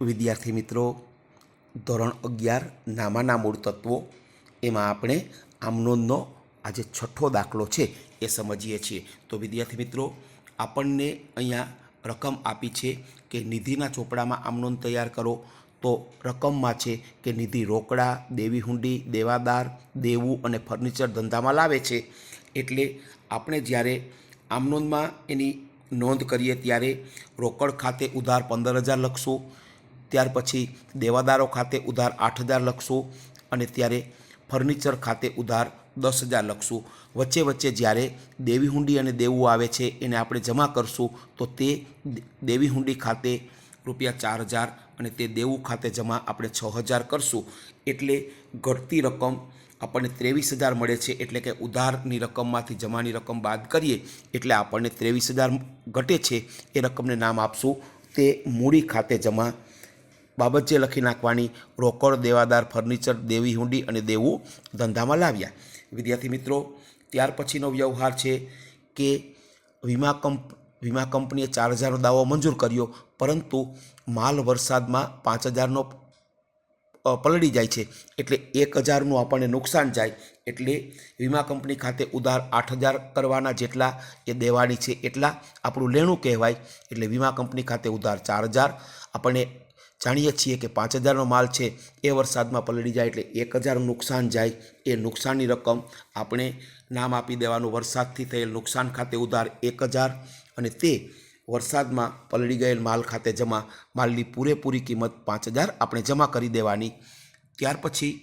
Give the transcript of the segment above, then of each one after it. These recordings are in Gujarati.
વિદ્યાર્થી મિત્રો, ધોરણ અગિયાર નામાના મૂળ તત્વો, એમાં આપણે આમનોંદનો આજે છઠ્ઠો દાખલો છે એ સમજીએ છીએ. તો વિદ્યાર્થી મિત્રો, આપણને અહીંયા રકમ આપી છે કે નિધિના ચોપડામાં આમનોંધ તૈયાર કરો. તો રકમમાં છે કે નિધિ રોકડા, દેવી હુંડી, દેવાદાર, દેવું અને ફર્નિચર ધંધામાં લાવે છે. એટલે આપણે જ્યારે આમનોંદમાં એની નોંધ કરીએ ત્યારે રોકડ ખાતે ઉધાર પંદર હજાર લખશું ત્યાર પછી દેવાદારો ખાતે ઉધાર આઠ હજાર લખશું અને ત્યારે ફર્નિચર ખાતે ઉધાર દસ હજાર લખશું. વચ્ચે વચ્ચે જ્યારે દેવી હુંડી અને દેવું આવે છે એને આપણે જમા કરશું તો તે દેવી હુંડી ખાતે રૂપિયા ચાર હજાર અને તે દેવું ખાતે જમા આપણે છ હજાર કરશું. એટલે ઘટતી રકમ આપણને ત્રેવીસ હજાર મળે છે એટલે કે ઉધારની રકમમાંથી જમાની રકમ બાદ કરીએ એટલે આપણને ત્રેવીસ હજાર ઘટે છે એ રકમને નામ આપશું. તે મૂડી ખાતે જમા બાબત જે લખી નાખવાની, રોકડ, દેવાદાર, ફર્નિચર, દેવી હુંડી અને દેવું ધંધામાં લાવ્યા. વિદ્યાર્થી મિત્રો, ત્યાર પછીનો વ્યવહાર છે કે વીમા કંપ, વીમા કંપનીએ ચાર હજારનો દાવો મંજૂર કર્યો, પરંતુ માલ વરસાદમાં પાંચ હજારનો પલળી જાય છે. એટલે એક હજારનું આપણને નુકસાન જાય. એટલે વીમા કંપની ખાતે ઉધાર આઠ હજાર કરવાના જેટલા એ દેવાની છે એટલા આપણું લેણું કહેવાય. એટલે વીમા કંપની ખાતે ઉધાર ચાર હજાર. આપણને જાણીએ છીએ કે પાંચ હજારનો માલ છે, એ વરસાદમાં પલળી જાય એટલે એક હજારનું નુકસાન જાય. એ નુકસાનની રકમ આપણે નામ આપી દેવાનું. વરસાદથી થયેલ નુકસાન ખાતે ઉધાર એક હજાર અને તે વરસાદમાં પલળી ગયેલ માલ ખાતે જમા. માલની પૂરેપૂરી કિંમત પાંચ હજાર આપણે જમા કરી દેવાની. ત્યાર પછી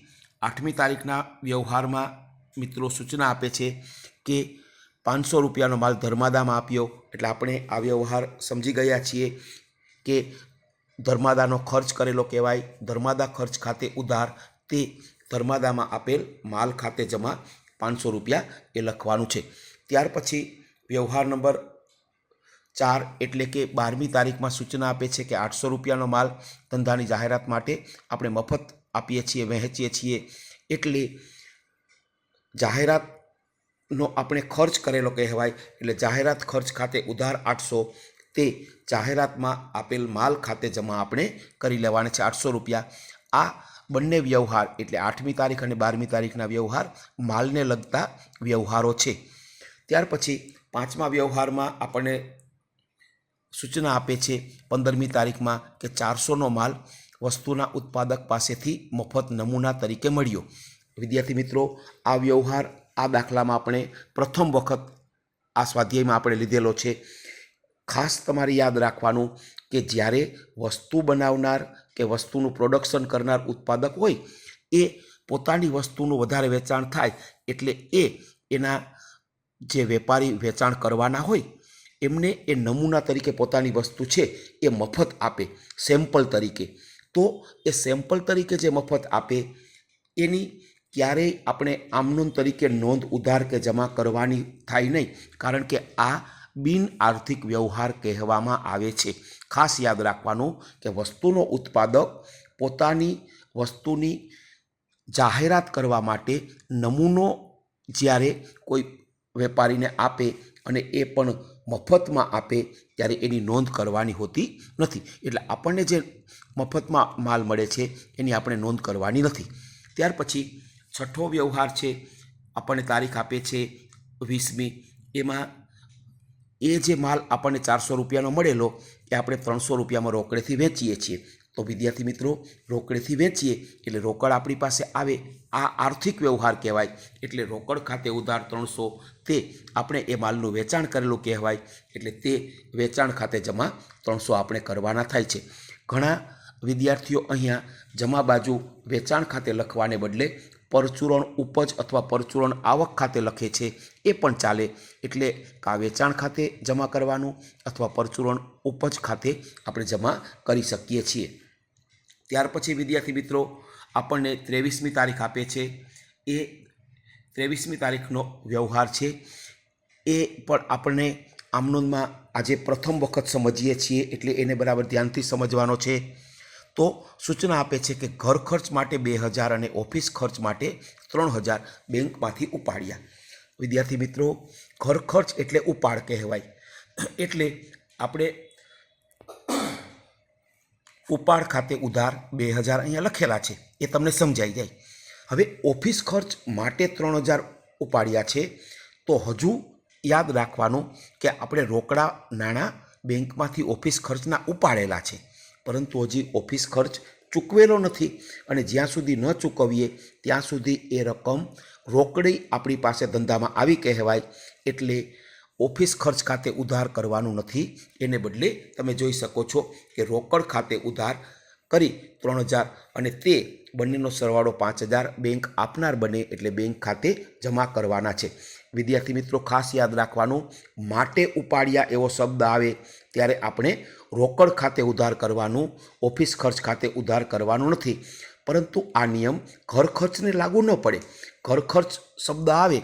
આઠમી તારીખના વ્યવહારમાં મિત્રો સૂચના આપે છે કે પાંચસો રૂપિયાનો માલ ધર્માદામાં આપ્યો. એટલે આપણે આ વ્યવહાર સમજી ગયા છીએ કે ધર્માદાનો ખર્ચ કરેલો કહેવાય. ધર્માદા ખર્ચ ખાતે ઉધાર તે ધર્માદામાં આપેલ માલ ખાતે જમા પાંચસો રૂપિયા એ લખવાનું છે. ત્યાર પછી વ્યવહાર નંબર ચાર એટલે કે બારમી તારીખમાં સૂચના આપે છે કે આઠસો રૂપિયાનો માલ ધંધાની જાહેરાત માટે આપણે મફત આપીએ છીએ, વહેંચીએ છીએ. એટલે જાહેરાતનો આપણે ખર્ચ કરેલો કહેવાય. એટલે જાહેરાત ખર્ચ ખાતે ઉધાર આઠસો તે જાહેરાતમાં આપેલ માલ ખાતે જમા આપણે કરી લેવાના છે આઠસો રૂપિયા. આ બંને વ્યવહાર એટલે આઠમી તારીખ અને બારમી તારીખના વ્યવહાર માલને લગતા વ્યવહારો છે. ત્યાર પછી પાંચમા વ્યવહારમાં આપણને સૂચના આપે છે પંદરમી તારીખમાં કે ચારસોનો માલ વસ્તુના ઉત્પાદક પાસેથી મફત નમૂના તરીકે મળ્યો. વિદ્યાર્થી મિત્રો, આ વ્યવહાર આ દાખલામાં આપણે પ્રથમ વખત આ સ્વાધ્યાયમાં આપણે લીધેલો છે. ખાસ તમારે યાદ રાખવાનું કે જ્યારે વસ્તુ બનાવનાર કે વસ્તુનું પ્રોડક્શન કરનાર ઉત્પાદક હોય, એ પોતાની વસ્તુનું વધારે વેચાણ થાય એટલે એ એના જે વેપારી વેચાણ કરવાના હોય, એમને એ નમૂના તરીકે પોતાની વસ્તુ છે એ મફત આપે સેમ્પલ તરીકે. તો એ સેમ્પલ તરીકે જે મફત આપે, એની ક્યારેય આપણે આમનોન તરીકે નોંધ, ઉધાર કે જમા કરવાની થાય નહીં. કારણ કે આ બિન આર્થિક વ્યવહાર કહેવામાં આવે છે. ખાસ યાદ રાખવાનું કે વસ્તુનો ઉત્પાદક પોતાની વસ્તુની જાહેરાત કરવા માટે નમૂનો જ્યારે કોઈ વેપારીને આપે અને એ પણ મફતમાં આપે ત્યારે એની નોંધ કરવાની હોતી નથી. એટલે આપણને જે મફતમાં માલ મળે છે એની આપણે નોંધ કરવાની નથી. ત્યાર પછી છઠ્ઠો વ્યવહાર છે, આપણને તારીખ આપે છે વીસમી. એમાં એ જે માલ આપણને ચારસો રૂપિયાનો મળેલો, એ આપણે ત્રણસો રૂપિયામાં રોકડેથી વેચીએ છીએ. તો વિદ્યાર્થી મિત્રો, રોકડેથી વેચીએ એટલે રોકડ આપણી પાસે આવે, આ આર્થિક વ્યવહાર કહેવાય. એટલે રોકડ ખાતે ઉધાર ત્રણસો, તે આપણે એ માલનું વેચાણ કરેલું કહેવાય. એટલે તે વેચાણ ખાતે જમા ત્રણસો આપણે કરવાના થાય છે. ઘણા વિદ્યાર્થીઓ અહીંયા જમા બાજુ વેચાણ ખાતે લખવાને બદલે પરચુરણ ઉપજ અથવા પરચુરણ આવક ખાતે લખે છે. એ પણ ચાલે. એટલે કા વેચાણ ખાતે જમા કરવાનું અથવા પરચુરણ ઉપજ ખાતે આપણે જમા કરી શકીએ છીએ. ત્યાર પછી વિદ્યાર્થી મિત્રો, આપણને ત્રેવીસમી તારીખ આપે છે. એ ત્રેવીસમી તારીખનો વ્યવહાર છે. એ પણ આપણને આમનોંદમાં આજે પ્રથમ વખત સમજીએ છીએ. એટલે એને બરાબર ધ્યાનથી સમજવાનો છે. તો સૂચના આપે છે કે ઘર ખર્ચ માટે બે હજાર અને ઓફિસ ખર્ચ માટે ત્રણ હજાર બેંકમાંથી ઉપાડ્યા. વિદ્યાર્થી મિત્રો, ઘર ખર્ચ એટલે ઉપાડ કહેવાય. એટલે આપણે ઉપાડ ખાતે ઉધાર બે હજાર અહીંયા લખેલા છે. એ તમને સમજાઈ જાય. હવે ઓફિસ ખર્ચ માટે ત્રણ હજાર ઉપાડ્યા છે, તો હજુ યાદ રાખવાનું કે આપણે રોકડા નાણાં બેંકમાંથી ઓફિસ ખર્ચના ઉપાડેલા છે. પરંતુ હજી ઓફિસ ખર્ચ ચૂકવેલો નથી અને જ્યાં સુધી ન ચૂકવીએ ત્યાં સુધી એ રકમ રોકડી આપણી પાસે ધંધામાં આવી કહેવાય એટલે ઓફિસ ખર્ચ ખાતે ઉધાર કરવાનું નથી. એને બદલે તમે જોઈ શકો છો કે રોકડ ખાતે ઉધાર કરી ત્રણ હજાર અને તે બંનેનો સરવાળો પાંચ હજાર બેંક આપનાર બને એટલે બેંક ખાતે જમા કરવાના છે. વિદ્યાર્થી મિત્રો, ખાસ યાદ રાખવાનું, માટે ઉપાડ્યા એવો શબ્દ આવે ત્યારે આપણે રોકડ ખાતે ઉધાર કરવાનું, ઓફિસ ખર્ચ ખાતે ઉધાર કરવાનું નથી. પરંતુ આ નિયમ ઘર ખર્ચને લાગુ ન પડે. ઘર ખર્ચ શબ્દ આવે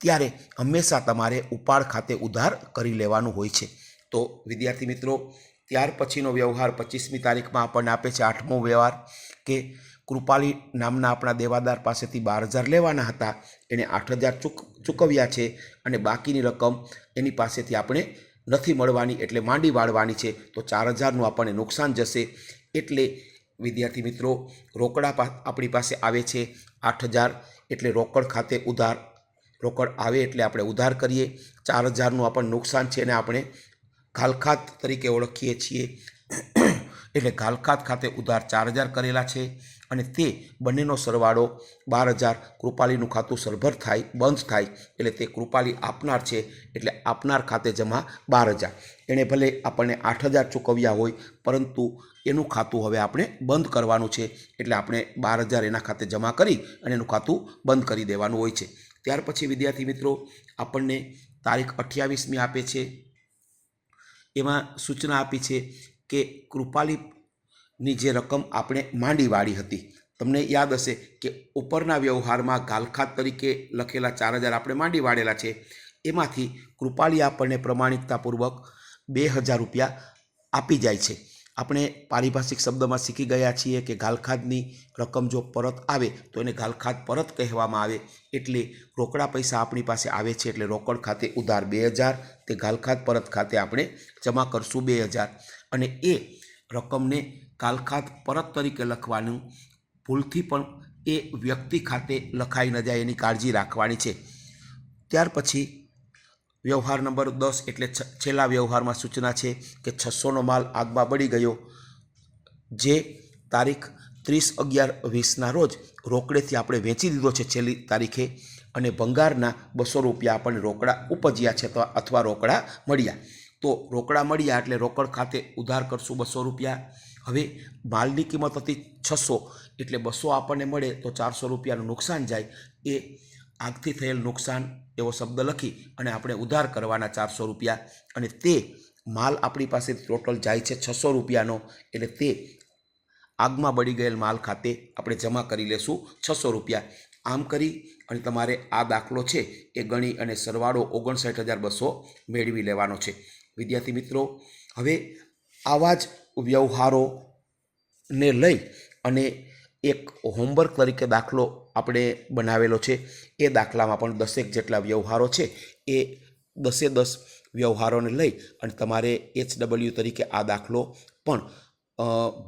ત્યારે હંમેશા તમારે ઉપાડ ખાતે ઉધાર કરી લેવાનું હોય છે. તો વિદ્યાર્થી મિત્રો, ત્યાર પછીનો વ્યવહાર પચીસમી તારીખમાં આપણને આપે છે આઠમો વ્યવહાર કે કૃપાલી નામના આપણા દેવાદાર પાસેથી બાર હજાર લેવાના હતા. એણે આઠ હજાર ચૂક ચૂકવ્યા છે અને બાકીની રકમ એની પાસેથી આપણે નથી મળવાની એટલે માંડી વાળવાની છે. તો ચાર હજારનું આપણને નુકસાન જશે એટલે વિદ્યાર્થી મિત્રો, રોકડા આપણી પાસે આવે છે આઠ હજાર એટલે રોકડ ખાતે ઉધાર, રોકડ આવે એટલે આપણે ઉધાર કરીએ. ચાર હજારનું આપણને નુકસાન છે અને આપણે ઘાલખાત તરીકે ઓળખીએ છીએ. એટલે ગાલખાત ખાતે ઉધાર ચાર હજાર કરેલા છે અને તે બંનેનો સરવાળો બાર હજાર કૃપાલીનું ખાતું સરભર થાય, બંધ થાય એટલે તે કૃપાલી આપનાર છે એટલે આપનાર ખાતે જમા બાર હજાર. એણે ભલે આપણને આઠ હજાર ચૂકવ્યા હોય, પરંતુ એનું ખાતું હવે આપણે બંધ કરવાનું છે એટલે આપણે બાર હજાર એના ખાતે જમા કરી અને એનું ખાતું બંધ કરી દેવાનું હોય છે. ત્યાર પછી વિદ્યાર્થી મિત્રો, આપણને તારીખ અઠ્યાવીસમી આપે છે. એમાં સૂચના આપી છે કે કૃપાલીની જે રકમ આપણે માંડી વાળી હતી. તમને યાદ હશે કે ઉપરના વ્યવહારમાં ગાલખાત તરીકે લખેલા ચાર હજાર આપણે માંડી વાળેલા છે. એમાંથી કૃપાલી આપણને પ્રમાણિકતાપૂર્વક બે હજાર રૂપિયા આપી જાય છે. આપણે પારિભાષિક શબ્દમાં શીખી ગયા છીએ કે ગાલખાદની રકમ જો પરત આવે તો એને ગાલખાદ પરત કહેવામાં આવે એટલે રોકડા પૈસા આપણી પાસે આવે છે એટલે રોકડ ખાતે ઉધાર બે હજાર, તે ગાલખાદ પરત ખાતે આપણે જમા કરશું બે હજાર. અને એ રકમને કાલખાત પરત તરીકે લખવાનું ભૂલથી પણ એ વ્યક્તિ ખાતે લખાઈ ન જાય એની કાળજી રાખવાની છે. ત્યાર પછી વ્યવહાર નંબર દસ એટલે છેલ્લા વ્યવહારમાં સૂચના છે કે છસોનો માલ આગમાં બળી ગયો, જે તારીખ ત્રીસ અગિયાર વીસના રોજ રોકડેથી આપણે વેચી દીધો છે છેલ્લી તારીખે અને ભંગારના બસો રૂપિયા આપણને રોકડા ઉપજ્યા છે અથવા રોકડા મળ્યા. તો રોકડા મળ્યા એટલે રોકડ ખાતે ઉધાર કરશું બસો રૂપિયા. હવે માલની કિંમત હતી છસો એટલે બસો આપણને મળે તો ચારસો રૂપિયાનું નુકસાન જાય. એ આગથી થયેલ નુકસાન એવો શબ્દ લખી અને આપણે ઉધાર કરવાના ચારસો રૂપિયા. અને તે માલ આપણી પાસે ટોટલ જાય છે છસો રૂપિયાનો એટલે તે આગમાં બળી ગયેલ માલ ખાતે આપણે જમા કરી લેશું છસો રૂપિયા. આમ કરી અને તમારે આ દાખલો છે એ ગણી અને સરવાળો ઓગણસાઠ હજાર બસો મેળવી લેવાનો છે. વિદ્યાર્થી મિત્રો, હવે આવા જ વ્યવહારોને લઈ અને એક હોમવર્ક તરીકે દાખલો આપણે બનાવેલો છે. એ દાખલામાં પણ દસેક જેટલા વ્યવહારો છે. એ દસે દસ વ્યવહારોને લઈ અને તમારે એચ ડબલ્યુ તરીકે આ દાખલો પણ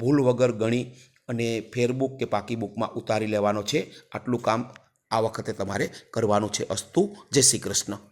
ભૂલ વગર ગણી અને ફેરબુક કે પાકી બુકમાં ઉતારી લેવાનો છે. આટલું કામ આ વખતે તમારે કરવાનું છે. અસ્તુ. જય શ્રી કૃષ્ણ.